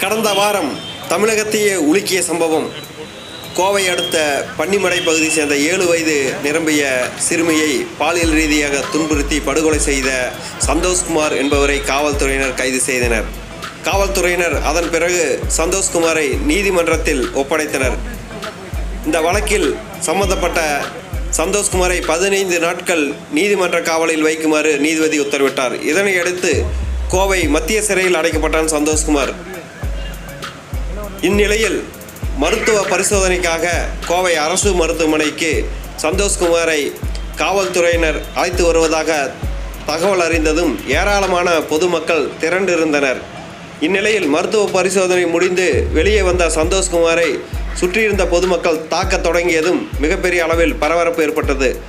கடந்த வாரம் தமிழகத்தையே உலுக்கிய சம்பவம். கோவை அடுத்த பன்னிமடை பகுதி சேர்ந்த ஏழு வயது நிரம்பிய சிறுமியை பாலியல் ரீதியாக துன்புறுத்தி படுகொலை செய்த சந்தோஷ்குமார் என்பவரை காவல்துறையினர் கைது செய்தனர். காவல்துறையினர் அதன் பிறகு சந்தோஷ்குமாரை நீதிமன்றத்தில் ஒப்படைத்தனர். இந்த வழக்கில் சம்பந்தப்பட்ட சந்தோஷ்குமாரை பதினைந்து நாட்கள் நீதிமன்ற காவலில் வைக்குமாறு நீதிபதி உத்தரவிட்டார். இதனையடுத்து கோவை மத்திய சிறையில் அடைக்கப்பட்டான் சந்தோஷ்குமார். இந்நிலையில் மருத்துவ பரிசோதனைக்காக கோவை அரசு மருத்துவமனைக்கு சந்தோஷ்குமாரை காவல்துறையினர் அழைத்து வருவதாக தகவல் அறிந்ததும் ஏராளமான பொதுமக்கள் திரண்டிருந்தனர். இந்நிலையில் மருத்துவ பரிசோதனை முடிந்து வெளியே வந்த சந்தோஷ்குமாரை சுற்றியிருந்த பொதுமக்கள் தாக்கத் தொடங்கியதும் மிகப்பெரிய அளவில் பரபரப்பு ஏற்பட்டது.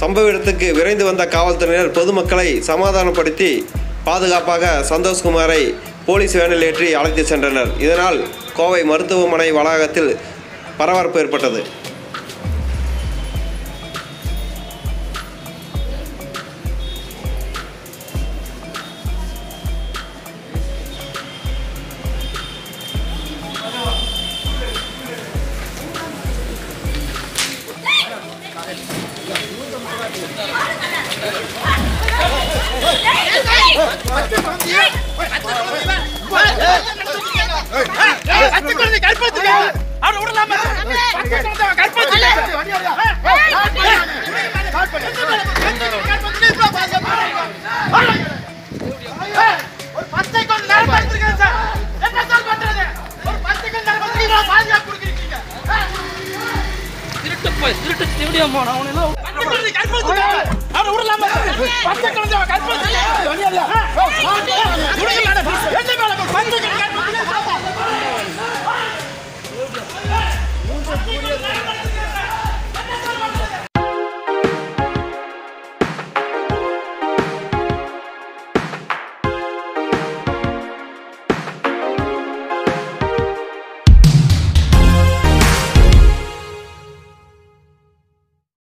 சம்பவ இடத்துக்கு விரைந்து வந்த காவல்துறையினர் பொதுமக்களை சமாதானப்படுத்தி பாதுகாப்பாக சந்தோஷ்குமாரை போலீஸ் வேனில் ஏற்றி அழைத்து சென்றனர் இதனால் கோவை மருத்துவமனை வளாகத்தில் பரபரப்பு ஏற்பட்டது திருட்டு போய் திருட்டு திருடியம்மா நான் அவனை விடலாமா பச்சை கலந்தவன் கற்பனை